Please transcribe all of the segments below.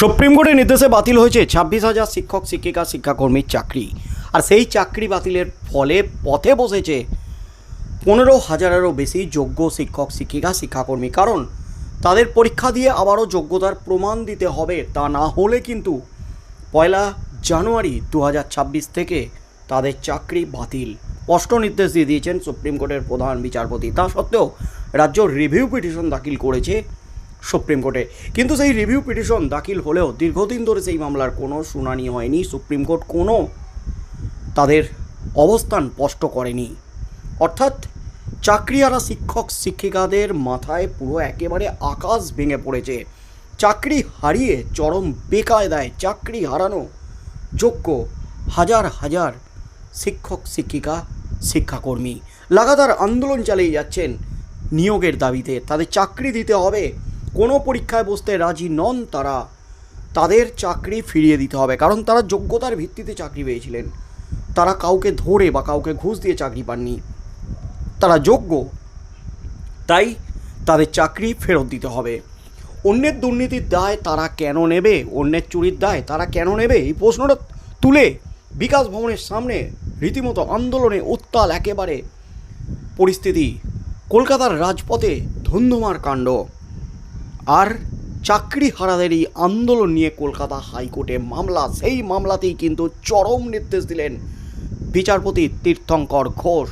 Supreme কোর্টের নির্দেশে বাতিল হয়েছে ছাব্বিশ হাজার শিক্ষক, শিক্ষিকা, শিক্ষাকর্মীর চাকরি। আর সেই চাকরি বাতিলের ফলে পথে বসেছে পনেরো হাজারেরও বেশি যোগ্য শিক্ষক, শিক্ষিকা, শিক্ষাকর্মী। কারণ তাদের পরীক্ষা দিয়ে আবারও যোগ্যতার প্রমাণ দিতে হবে, তা না হলে কিন্তু পয়লা জানুয়ারি দু হাজার ছাব্বিশ থেকে তাদের চাকরি বাতিল। স্পষ্ট নির্দেশ দিয়ে দিয়েছেন সুপ্রিম কোর্টের প্রধান বিচারপতি। তা সত্ত্বেও রাজ্য রিভিউ পিটিশন দাখিল করেছে সুপ্রিম কোর্টে। কিন্তু সেই রিভিউ পিটিশন দাখিল হলেও দীর্ঘদিন ধরে সেই মামলার কোনো শুনানি হয়নি। সুপ্রিম কোর্ট কোনো তাদের অবস্থান স্পষ্ট করেনি। অর্থাৎ চাকরিহারা শিক্ষক শিক্ষিকাদের মাথায় পুরো একেবারে আকাশ ভেঙে পড়েছে। চাকরি হারিয়ে চরম বেকায়দায় চাকরি হারানো যোগ্য হাজার হাজার শিক্ষক শিক্ষিকা শিক্ষাকর্মী। লাগাতার আন্দোলন চালিয়ে যাচ্ছেন নিয়োগের দাবিতে। তাদের চাকরি দিতে হবে কোনো পরীক্ষায় বসতে রাজি নন তারা, তাদের চাকরি ফিরিয়ে দিতে হবে। কারণ তারা যোগ্যতার ভিত্তিতে চাকরি পেয়েছিলেন। তারা কাউকে ধরে বা কাউকে ঘুষ দিয়ে চাকরি পাননি। তারা যোগ্য, তাই তাদের চাকরি ফেরত দিতে হবে। অন্যের দুর্নীতির দায় তারা কেন নেবে? অন্যের চুরির দায় তারা কেন নেবে? এই প্রশ্নটা তুলে বিকাশ ভবনের সামনে রীতিমতো আন্দোলনে উত্তাল একেবারে পরিস্থিতি। কলকাতার রাজপথে ধুন্ধুমার কাণ্ড। আর চাকরি হারাদের এই আন্দোলন নিয়ে কলকাতা হাইকোর্টে মামলা, সেই মামলাতেই কিন্তু চরম নির্দেশ দিলেন বিচারপতি তীর্থঙ্কর ঘোষ।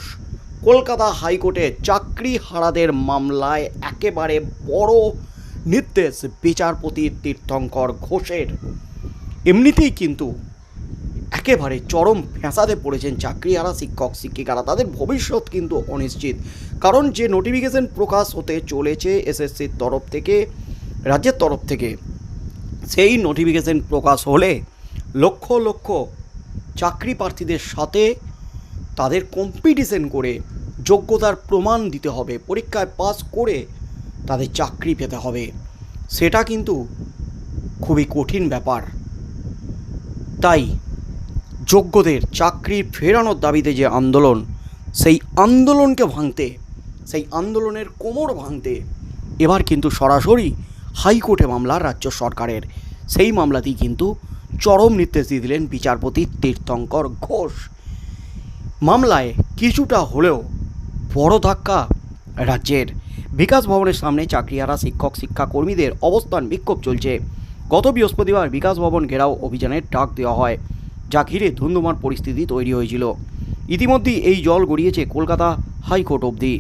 কলকাতা হাইকোর্টে চাকরি হারাদের মামলায় একেবারে বড় নির্দেশ বিচারপতি তীর্থঙ্কর ঘোষের। এমনিতেই কিন্তু একেবারে চরম ফ্যাঁসাদে পড়েছেন চাকরিহারা শিক্ষক, শিক্ষিকারা, তাদের ভবিষ্যৎ কিন্তু অনিশ্চিত। কারণ যে নোটিফিকেশন প্রকাশ হতে চলেছে এসএসসির তরফ থেকে রাজ্যের তরফ থেকে সেই নোটিফিকেশন প্রকাশ হলে লক্ষ লক্ষ চাকরি প্রার্থীদের সাথে তাদের কম্পিটিশন করে যোগ্যতার প্রমাণ দিতে হবে, পরীক্ষায় পাস করে তাদের চাকরি পেতে হবে। সেটা কিন্তু খুবই কঠিন ব্যাপার। তাই যোগ্যদের চাকরি ফেরানোর দাবিতে যে আন্দোলন, সেই আন্দোলনকে ভাঙতে, সেই আন্দোলনের কোমর ভাঙতে এবার কিন্তু সরাসরি হাইকোর্টে মামলা রাজ্য সরকারের। সেই মামলাতেই কিন্তু চরম নির্দেশ দিয়ে দিলেন বিচারপতি তীর্থঙ্কর ঘোষ। মামলায় কিছুটা হলেও বড় ধাক্কা রাজ্যের বিকাশ ভবনের সামনে চাকরিহারা শিক্ষক, শিক্ষাকর্মীদের অবস্থান বিক্ষোভ চলছে। গত বৃহস্পতিবার বিকাশ ভবন ঘেরাও অভিযানের ডাক দেওয়া হয়, যা ঘিরে ধুন্ধুমার পরিস্থিতি তৈরি হয়েছিল। ইতিমধ্যেই এই জল গড়িয়েছে কলকাতা হাইকোর্ট অবধি।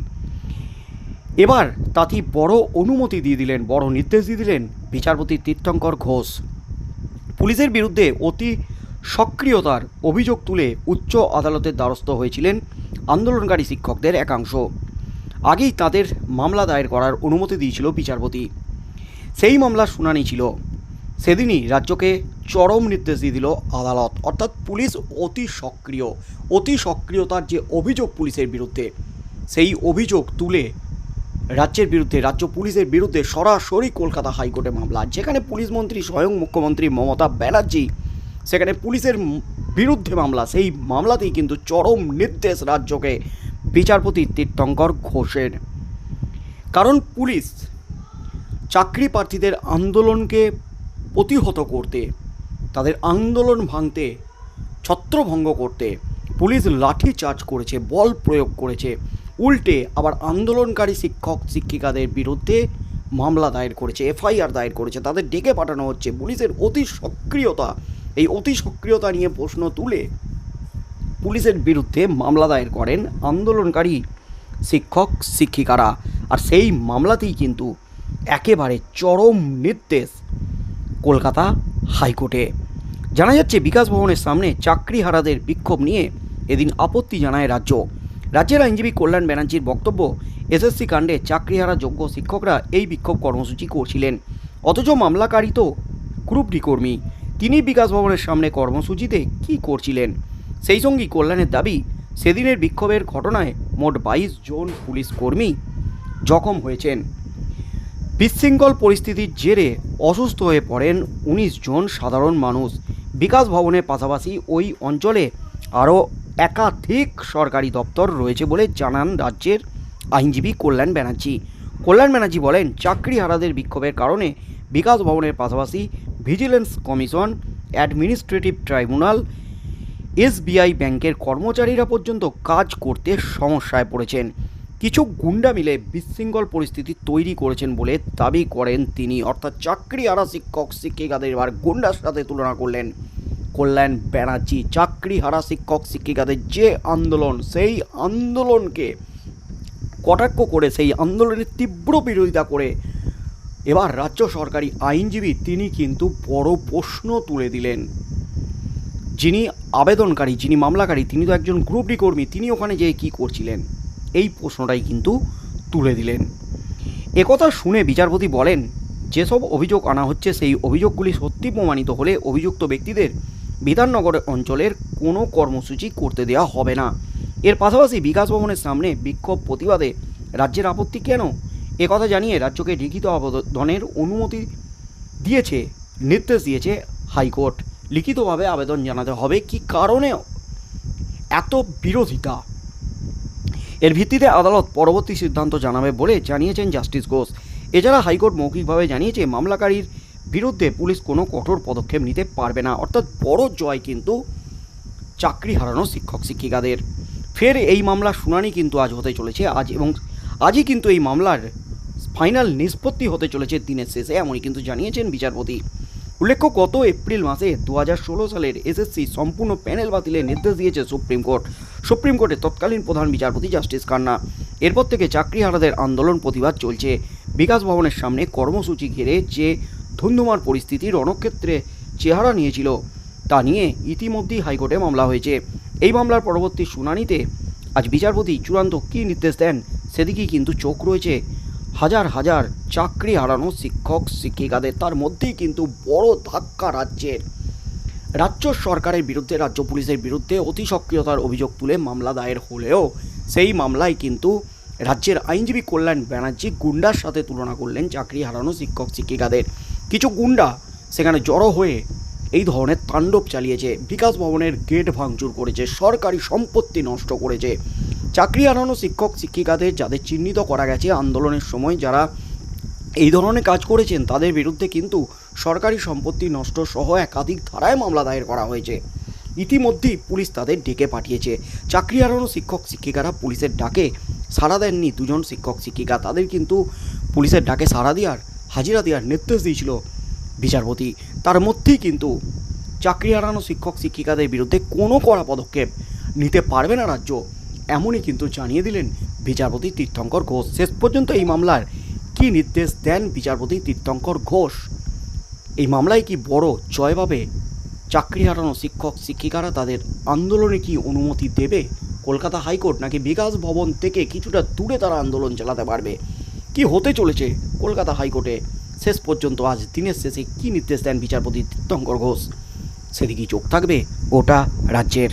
এবার তাঁতি বড় অনুমতি দিয়ে দিলেন, বড় নির্দেশ দিয়ে দিলেন বিচারপতি তীর্থঙ্কর ঘোষ। পুলিশের বিরুদ্ধে অতি সক্রিয়তার অভিযোগ তুলে উচ্চ আদালতের দ্বারস্থ হয়েছিলেন আন্দোলনকারী শিক্ষকদের একাংশ। আগেই তাদের মামলা দায়ের করার অনুমতি দিয়েছিল বিচারপতি। সেই মামলার শুনানি ছিল। সেদিনই রাজ্যকে চরম নির্দেশ দিয়ে দিল আদালত। অর্থাৎ পুলিশ অতি সক্রিয়, অতি সক্রিয়তার যে অভিযোগ পুলিশের বিরুদ্ধে, সেই অভিযোগ তুলে রাজ্যের বিরুদ্ধে, রাজ্য পুলিশের বিরুদ্ধে সরাসরি কলকাতা হাইকোর্টে মামলা। যেখানে পুলিশ মন্ত্রী স্বয়ং মুখ্যমন্ত্রী মমতা ব্যানার্জি, সেখানে পুলিশের বিরুদ্ধে মামলা। সেই মামলাতেই কিন্তু চরম নির্দেশ রাজ্যকে বিচারপতি তীর্থঙ্কর ঘোষের। কারণ পুলিশ চাকরি প্রার্থীদের আন্দোলনকে প্রতিহত করতে, তাদের আন্দোলন ভাঙতে, ছত্রভঙ্গ করতে পুলিশ লাঠি চার্জ করেছে, বল প্রয়োগ করেছে। উল্টে আবার আন্দোলনকারী শিক্ষক, শিক্ষিকাদের বিরুদ্ধে মামলা দায়ের করেছে, এফআইআর দায়ের করেছে, তাদের ডেকে পাঠানো হচ্ছে। পুলিশের অতি সক্রিয়তা, এই অতি সক্রিয়তা নিয়ে প্রশ্ন তুলে পুলিশের বিরুদ্ধে মামলা দায়ের করেন আন্দোলনকারী শিক্ষক, শিক্ষিকারা। আর সেই মামলাতেই কিন্তু একেবারে চরম নির্দেশ কলকাতা হাইকোর্টে। জানা যাচ্ছে, বিকাশ ভবনের সামনে চাকরিহারাদের বিক্ষোভ নিয়ে এদিন আপত্তি জানায় রাজ্য। রাজ্যের আইনজীবী কল্যাণ ব্যানার্জির বক্তব্য, এসএসসি কাণ্ডে চাকরিহারা যোগ্য শিক্ষকরা এই বিক্ষোভ কর্মসূচি করছিলেন। অথচ মামলাকারী তো গ্রুপ ডি কর্মী। তিনি বিকাশ ভবনের সামনে কর্মসূচিতে কি করছিলেন? সেই সঙ্গেই কল্যাণের দাবি, সেদিনের বিক্ষোভের ঘটনায় মোট বাইশ জন পুলিশ কর্মী জখম হয়েছেন। বিশৃঙ্খল পরিস্থিতির জেরে অসুস্থ হয়ে পড়েন উনিশ জন সাধারণ মানুষ। বিকাশ ভবনের পাশাপাশি ওই অঞ্চলে আরও একাধিক সরকারি দপ্তর রয়েছে বলে জানান রাজ্যের আইনজীবী কল্যাণ ব্যানার্জি। কল্যাণ ব্যানার্জি বলেন, চাকরিহারাদের বিক্ষোভের কারণে বিকাশ ভবনের পাশাপাশি vigilance commission, administrative tribunal, SBI ব্যাংকের কর্মচারীরা পর্যন্ত কাজ করতে সমস্যায় পড়েছেন। কিছু গুন্ডা মিলে বিশৃঙ্খল পরিস্থিতি তৈরি করেছেন বলে দাবি করেন তিনি। অর্থাৎ চাকরি হারা শিক্ষক, শিক্ষিকাদের এবার গুন্ডার সাথে তুলনা করলেন। কল্যাণ ব্যানার্জি। চাকরি হারা শিক্ষক শিক্ষিকাদের যে আন্দোলন, সেই আন্দোলনকে কটাক্ষ করে, সেই আন্দোলনের তীব্র বিরোধিতা করে এবার রাজ্য সরকারি আইনজীবী তিনি কিন্তু বড় প্রশ্ন তুলে দিলেন। যিনি আবেদনকারী, যিনি মামলাকারী, তিনি তো একজন গ্রুপ ডি কর্মী, তিনি ওখানে যেয়ে কী করছিলেন, এই প্রশ্নটাই কিন্তু তুলে দিলেন। একথা শুনে বিচারপতি বলেন, যেসব অভিযোগ আনা হচ্ছে, সেই অভিযোগগুলি সত্যি প্রমাণিত হলে অভিযুক্ত ব্যক্তিদের বিধাননগর অঞ্চলের কোনো কর্মসূচি করতে দেওয়া হবে না। এর পাশাপাশি বিকাশ ভবনের সামনে বিক্ষোভ প্রতিবাদে রাজ্যের আপত্তি কেন? একথা জানিয়ে রাজ্যকে লিখিত আবেদনের অনুমতি দিয়েছে, নির্দেশ দিয়েছে হাইকোর্ট। লিখিতভাবে আবেদন জানাতে হবে কি কারণে এত বিরোধিতা? এর ভিত্তিতে আদালত পরবর্তী সিদ্ধান্ত জানাবে বলে জানিয়েছেন জাস্টিস ঘোষ। এছাড়া হাইকোর্ট মৌখিকভাবে জানিয়েছে, মামলাকারীর বিরুদ্ধে পুলিশ কোনো কঠোর পদক্ষেপ নিতে পারবে না। অর্থাৎ বড় জয় কিন্তু চাকরি হারানো শিক্ষক শিক্ষিকাদের। ফের এই মামলার শুনানি কিন্তু আজ হতে চলেছে। আজ এবং আজই কিন্তু এই মামলার ফাইনাল নিষ্পত্তি হতে চলেছে দিনের শেষে, এমনই কিন্তু জানিয়েছেন বিচারপতি। উল্লেখ্য, গত এপ্রিল মাসে দু হাজার ষোলো সালের এসএসসি সম্পূর্ণ প্যানেল বাতিলের নির্দেশ দিয়েছে সুপ্রিম কোর্ট। সুপ্রিম কোর্টের তৎকালীন প্রধান বিচারপতি জাস্টিস কান্না এরপর থেকে চাকরিহারাদের আন্দোলন প্রতিবাদ চলছে। বিকাশ ভবনের সামনে কর্মসূচি ঘিরে যে ধুন্ধুমার পরিস্থিতি রণক্ষেত্রে চেহারা নিয়েছিল। তা নিয়ে ইতিমধ্যেই হাইকোর্টে মামলা হয়েছে। এই মামলার পরবর্তী শুনানিতে আজ বিচারপতি চূড়ান্ত কী নির্দেশ দেন সেদিকেই কিন্তু চোখ রয়েছে। হাজার হাজার চাকরি হারানো শিক্ষক, শিক্ষিকাদের, তার মধ্যেই কিন্তু বড় ধাক্কা রাজ্যের। রাজ্য সরকারের বিরুদ্ধে, রাজ্য পুলিশের বিরুদ্ধে অতি সক্রিয়তার অভিযোগ তুলে মামলা দায়ের হলেও সেই মামলায় কিন্তু রাজ্যের আইনজীবী কল্যাণ ব্যানার্জি গুন্ডার সাথে তুলনা করলেন চাকরি হারানো শিক্ষক, শিক্ষিকাদের। কিছু গুন্ডা সেখানে জড়ো হয়ে এই ধরনের তাণ্ডব চালিয়েছে। বিকাশ ভবনের গেট ভাঙচুর করেছে, সরকারি সম্পত্তি নষ্ট করেছে। চাকরি হারানো শিক্ষক, শিক্ষিকাদের যাদের চিহ্নিত করা গেছে আন্দোলনের সময় যারা এই ধরনের কাজ করেছেন, তাদের বিরুদ্ধে কিন্তু সরকারি সম্পত্তি নষ্ট সহ একাধিক ধারায় মামলা দায়ের করা হয়েছে। ইতিমধ্যেই পুলিশ তাদের ডেকে পাঠিয়েছে। চাকরি হারানো শিক্ষক, শিক্ষিকারা পুলিশের ডাকে সাড়া দেননি। দুজন শিক্ষক, শিক্ষিকা তাদের কিন্তু পুলিশের ডাকে সাড়া দেওয়ার হাজিরা দেওয়ার নির্দেশ দিয়েছিল বিচারপতি। তার মধ্যেই কিন্তু চাকরি হারানো শিক্ষক, শিক্ষিকাদের বিরুদ্ধে কোনো কড়া পদক্ষেপ নিতে পারবে না রাজ্য, এমনই কিন্তু জানিয়ে দিলেন বিচারপতি তীর্থঙ্কর ঘোষ। শেষ পর্যন্ত এই মামলার কী নির্দেশ দেন বিচারপতি তীর্থঙ্কর ঘোষ? এই মামলায় কি বড় জয় পাবে চাকরি হারানো শিক্ষক, শিক্ষিকারা তাদের আন্দোলনে কি অনুমতি দেবে? কলকাতা হাইকোর্ট নাকি বিকাশ ভবন থেকে কিছুটা দূরে তারা আন্দোলন চালাতে পারবে? কি হতে চলেছে? কলকাতা হাইকোর্টে। শেষ পর্যন্ত আজ দিনের শেষে কি নির্দেশ দেন বিচারপতি তীর্থঙ্কর ঘোষ? সেদিকেই চোখ থাকবে গোটা রাজ্যের।